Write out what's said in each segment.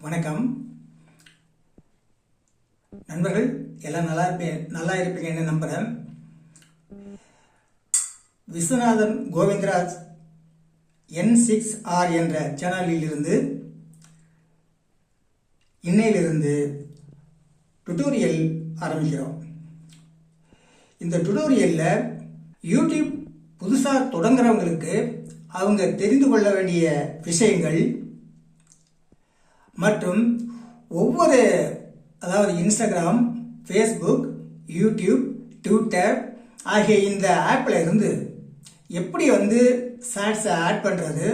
வணக்கம். நண்பர்கள் எல்லாம் நல்லா இருப்பேன் நல்லா இருப்பீங்கன்னு நம்புகிறேன் விஸ்வநாதன் கோவிந்தராஜ் என் சிக்ஸ் ஆர் என்ற சேனலில் இருந்து இன்னையிலிருந்து டுட்டோரியல் ஆரம்பிக்கிறோம். இந்த டுட்டோரியலில் யூடியூப் புதுசாக தொடங்குறவங்களுக்கு அவங்க தெரிந்து கொள்ள வேண்டிய விஷயங்கள் மற்றும் ஒவ்வொரு அதாவது இன்ஸ்டாகிராம் ஃபேஸ்புக் யூடியூப் ட்விட்டர் ஆகிய இந்த ஆப்பில் இருந்து எப்படி வந்து ஷார்ட்ஸை ஆட் பண்ணுறது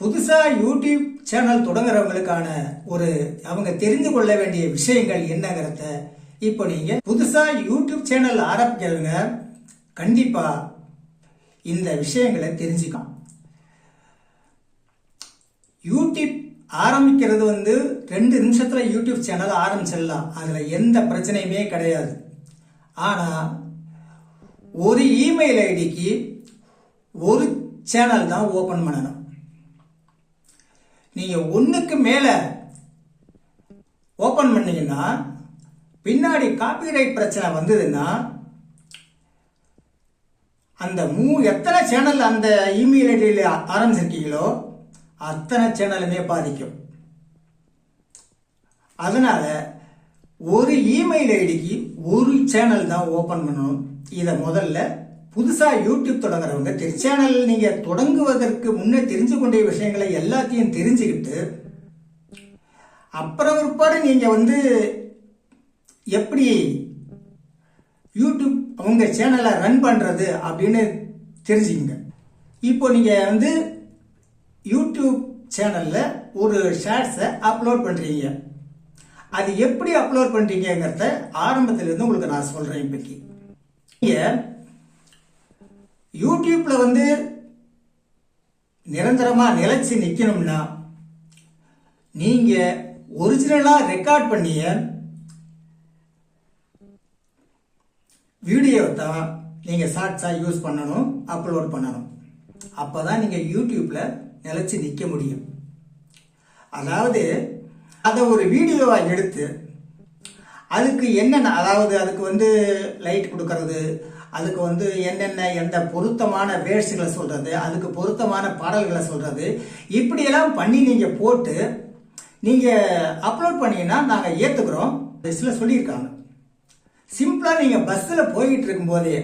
புதுசாக யூடியூப் சேனல் தொடங்குறவங்களுக்கான ஒரு அவங்க தெரிந்து கொள்ள வேண்டிய விஷயங்கள் என்னங்கிறத இப்போ நீங்கள் புதுசாக யூடியூப் சேனல் ஆரம்பிக்கிறவங்க கண்டிப்பாக இந்த விஷயங்களை தெரிஞ்சுக்கலாம். யூடியூப் ஆரம்பிக்கிறது வந்து ரெண்டு நிமிஷத்தில் யூடியூப் சேனல் ஆரம்பிச்சிடலாம். அதில் எந்த பிரச்சனையுமே கிடையாது. ஆனால் ஒரு இமெயில் ஐடிக்கு ஒரு சேனல் தான் ஓப்பன் பண்ணணும். நீங்கள் ஒன்றுக்கு மேலே ஓப்பன் பண்ணீங்கன்னா பின்னாடி காப்பிரைட் பிரச்சனை வந்ததுன்னா அந்த மூ எத்தனை சேனல் அந்த இமெயில் ஐடியில் ஆரம்பிச்சிருக்கீங்களோ அத்தனை சேனலுமே பாதிக்கும். அதனால ஒரு இமெயில் ஐடிக்கு ஒரு சேனல் தான் ஓபன் பண்ணணும். இதை முதல்ல புதுசா யூடியூப் தொடங்குறவங்க சேனல் நீங்க தொடங்குவதற்கு முன்னே தெரிஞ்சு கொண்ட விஷயங்களை எல்லாத்தையும் தெரிஞ்சுக்கிட்டு அப்புறம் பிற்பாடு நீங்க வந்து எப்படி யூடியூப் உங்க சேனலை ரன் பண்றது அப்படின்னு தெரிஞ்சுக்கங்க. இப்போ நீங்க வந்து யூடியூப் சேனலில் ஒரு ஷேர்ட்ஸை அப்லோட் பண்ணுறீங்க அது எப்படி அப்லோட் பண்ணுறீங்கிறத ஆரம்பத்திலேருந்து உங்களுக்கு நான் சொல்கிறேன் இப்போக்கி நீங்கள் யூடியூப்பில் வந்து நிரந்தரமாக நிலைச்சி நிற்கணும்னா நீங்கள் ஒரிஜினலாக ரெக்கார்ட் பண்ணிய வீடியோ தான் நீங்கள் ஷார்ட்ஸாக யூஸ் பண்ணணும் அப்லோட் பண்ணணும். அப்போ தான் நீங்கள் யூடியூப்பில் நிலச்சி நிற்க முடியும். அதாவது அதை ஒரு வீடியோவாக எடுத்து அதுக்கு என்னென்ன அதாவது அதுக்கு வந்து லைட் கொடுக்கறது அதுக்கு வந்து என்னென்ன எந்த பொருத்தமான வேர்ட்ஸுகளை சொல்கிறது அதுக்கு பொருத்தமான பாடல்களை சொல்கிறது இப்படியெல்லாம் பண்ணி நீங்கள் போட்டு நீங்கள் அப்லோட் பண்ணீங்கன்னா நாங்கள் ஏற்றுக்கிறோம் சில சொல்லியிருக்காங்க. சிம்பிளாக நீங்கள் பஸ்ஸில் போய்கிட்டு இருக்கும்போதே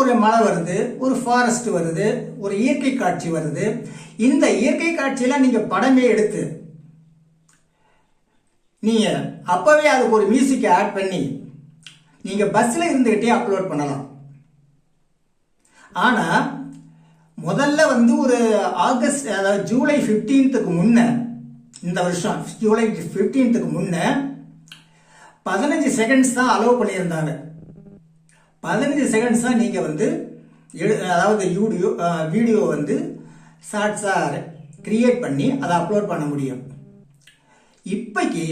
ஒரு மலை வருது ஒரு ஃபாரஸ்ட் வருது ஒரு இயற்கை காட்சி வருது. இந்த இயற்கை காட்சியில நீங்க படமே எடுத்து நீங்க அப்பவே அதுக்கு ஒரு மியூசிக் ஆட் பண்ணி நீங்க பஸ்ல இருந்துகிட்டே அப்லோட் பண்ணலாம். ஆனா முதல்ல வந்து ஒரு ஆகஸ்ட் அதாவது ஜூலை 15க்கு முன்ன இந்த வருஷம் ஜூலை 15க்கு முன்ன பதினஞ்சு செகண்ட்ஸ் தான் அலோவ் பண்ணியிருந்தாங்க. பதினஞ்சு செகண்ட்ஸ் தான் நீங்கள் வந்து எடு அதாவது யூடியோ வீடியோ வந்து ஷார்ட்ஸாக க்ரியேட் பண்ணி அதை அப்லோட் பண்ண முடியும். இப்போக்கி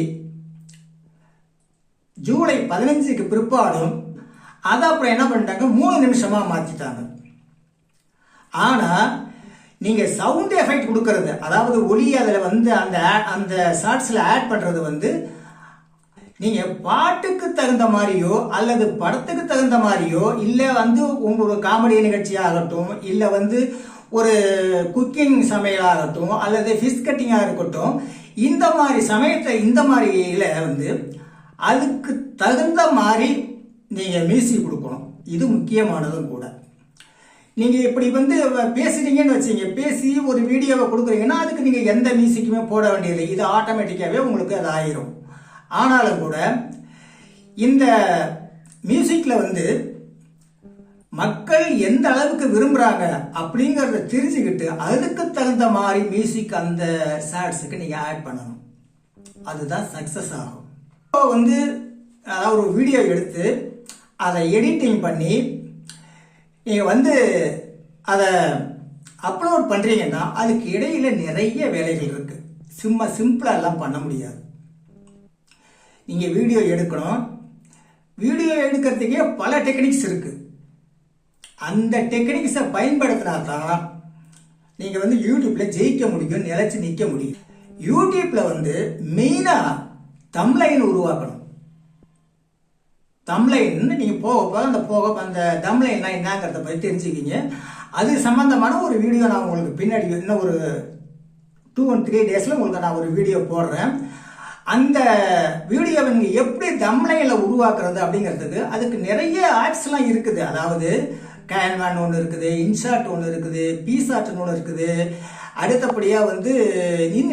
ஜூலை பதினஞ்சுக்கு பிற்பாடும் அதை அப்புறம் என்ன பண்ணிட்டாங்க? மூணு நிமிஷமாக மாற்றிட்டாங்க ஆனால் நீங்கள் சவுண்ட் எஃபெக்ட் கொடுக்கறது அதாவது ஒலி அதில் வந்து அந்த அந்த ஷார்ட்ஸில் ஆட் பண்ணுறது வந்து நீங்க பாட்டுக்கு தகுந்த மாதிரியோ அல்லது படத்துக்கு தகுந்த மாதிரியோ இல்ல வந்து உங்களோட காமெடி நிகழ்ச்சியாகட்டும் இல்ல வந்து ஒரு குக்கிங் சமையலாகட்டும் அல்லது ஃபிஷ் கட்டிங்காக இருக்கட்டும் இந்த மாதிரி சமயத்தை இந்த மாதிரியில வந்து அதுக்கு தகுந்த மாதிரி நீங்கள் மியூசிக் கொடுக்கணும். இது முக்கியமானதும் கூட. நீங்கள் இப்படி வந்து பேசுறீங்கன்னு வச்சீங்க பேசி ஒரு வீடியோவை கொடுக்குறீங்கன்னா அதுக்கு நீங்கள் எந்த மியூசிக்குமே போட வேண்டியதில்லை. இது ஆட்டோமேட்டிக்காகவே உங்களுக்கு அது ஆயிரும். ஆனாலும் கூட இந்த மியூசிக்கில் வந்து மக்கள் எந்த அளவுக்கு விரும்புகிறாங்க அப்படிங்கிறத தெரிஞ்சுக்கிட்டு அதுக்கு தகுந்த மாதிரி மியூசிக் அந்த ஷார்ட்ஸுக்கு நீங்கள் ஆட் பண்ணணும். அதுதான் சக்ஸஸ் ஆகும். இப்போ வந்து அதாவது ஒரு வீடியோ எடுத்து அதை எடிட்டிங் பண்ணி நீங்கள் வந்து அதை அப்லோட் பண்ணுறீங்கன்னா அதுக்கு இடையில நிறைய வேலைகள் இருக்குது சும்மா சிம்பிளாக எல்லாம் பண்ண முடியாது. நீங்கள் வீடியோ எடுக்கணும். வீடியோ எடுக்கிறதுக்கே பல டெக்னிக்ஸ் இருக்குது அந்த டெக்னிக்ஸை பயன்படுத்தினா தான் நீங்கள் வந்து யூடியூப்பில் ஜெயிக்க முடியும் நிலச்சி நிற்க முடியும். யூடியூப்பில் வந்து மெயினாக தம்லைன் உருவாக்கணும். தம்லைன் நீங்கள் போக போக அந்த போக அந்த தம்லைன்லாம் என்னங்கிறத பற்றி தெரிஞ்சுக்கிங்க. அது சம்மந்தமான ஒரு வீடியோ நான் உங்களுக்கு பின்னாடி இன்னும் ஒரு டூ ஒன் த்ரீ டேஸில் உங்களுக்கு நான் ஒரு வீடியோ போடுறேன். அந்த வீடியோவை நீங்கள் எப்படி தம்லைனில் உருவாக்குறது அப்படிங்கிறதுக்கு அதுக்கு நிறைய ஆப்ஸ்லாம் இருக்குது. அதாவது கேன்வான் ஒன்று இருக்குது இன்ஷாட் ஒன்று இருக்குது பீசாட்னு ஒன்று இருக்குது. அடுத்தபடியாக வந்து இன்னும்